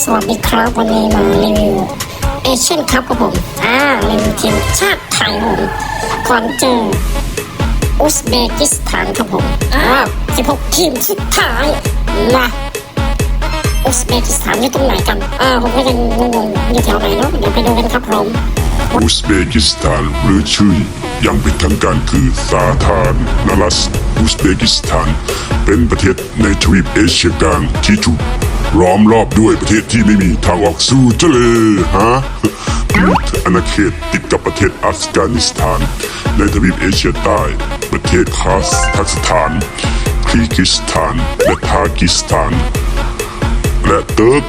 สวัสดีครับวันนี้มารีวิวเอเชียนครับครับผมอ่ารีวิวทีมชาติไทยครับผมก่อนเจออุซเบกิสถานครับผมอ่า16 ทีมสุดท้ายมาอุซเบกิสถานอยู่ตรงไหนกันอ่าผมก็ยังงงๆอยู่แถวไหนเนาะเดี๋ยวไปดูกันครับผมอุซเบกิสถานหรือชื่ออย่างเป็นทางการคือสาธารณรัฐอุซเบกิสถาน เป็นประเทศในทวีปเอเชียกลางที่ถูก ล้อมรอบด้วยประเทศที่ไม่มีทางออกสู่ทะเลฮะอาณาเขตติดกับประเทศอัฟกานิสถาน ในทวีปเอเชียใต้ ประเทศคาซัคสถานคีร์กิสถาน และทากิสถาน และเติร์ก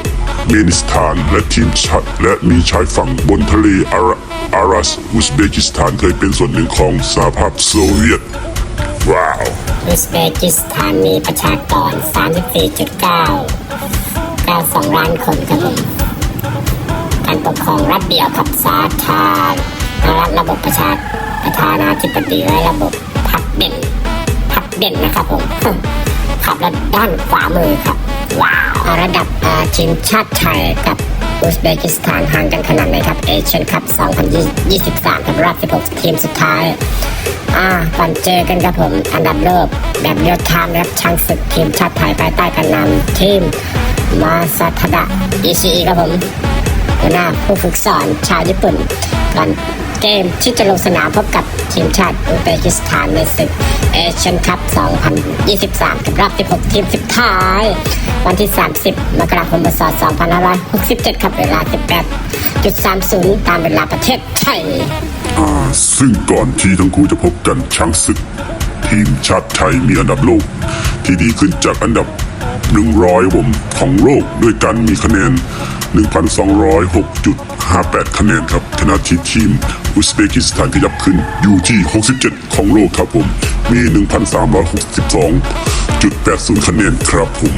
เมนิสถานและทีมชาติและมีชายฝั่งบนทะเลอารอารัสอุซเบกิสถานเคยเป็นส่วนหนึ่งของสหภาพโซเวียต ว้าว อุซเบกิสถานมีประชากร 34.9 92ล้านคนครับผมการปกครองรัฐเดียวกับสาธารณรัฐระบบประชาประธานาธิปไตยและระบบพักเด่นพักเด่นนะครับผมขับรถด้านขวามือครับว้าวระดับทีมชาติไทยกับอุซเบกิสถานห่างกันขนาดไหนครับเอเชียนคัพ2023กับรอบ16 ทีมสุดท้าย อ่าก่อนเจอกันครับผม อันดับโลกแบบยลไทม์นะครับช้างศึกทีมชาติไทยภายใต้การนำทีม มาซาทดะอิชิอิครับผมหัวหน้าผู้ฝึกสอนชาวญี่ปุ่นก่อนเกมที่จะลงสนามพบกับทีมชาติอุซเบกิสถานในศึกเอเชียนคัพ 2023 กับรอบ 16 ทีมสุดท้าย วันที่ 30 มกราคมพศ2567 ครับเวลา 18.30 ตามเวลาประเทศไทย ซึ่งก่อนที่ทั้งคู่จะพบกันช้างศึก ทีมชาติไทยมีอันดับโลกที่ดีขึ้นจากอันดับ 100ผมของโลกด้วยกันมีคะแนน 1,206.58 คะแนนครับชนะที่ทีมอุซเบกิสถานขยับขึ้นอยู่ที่ 67 ของโลกครับผม มี 1,362.80 คะแนนครับผม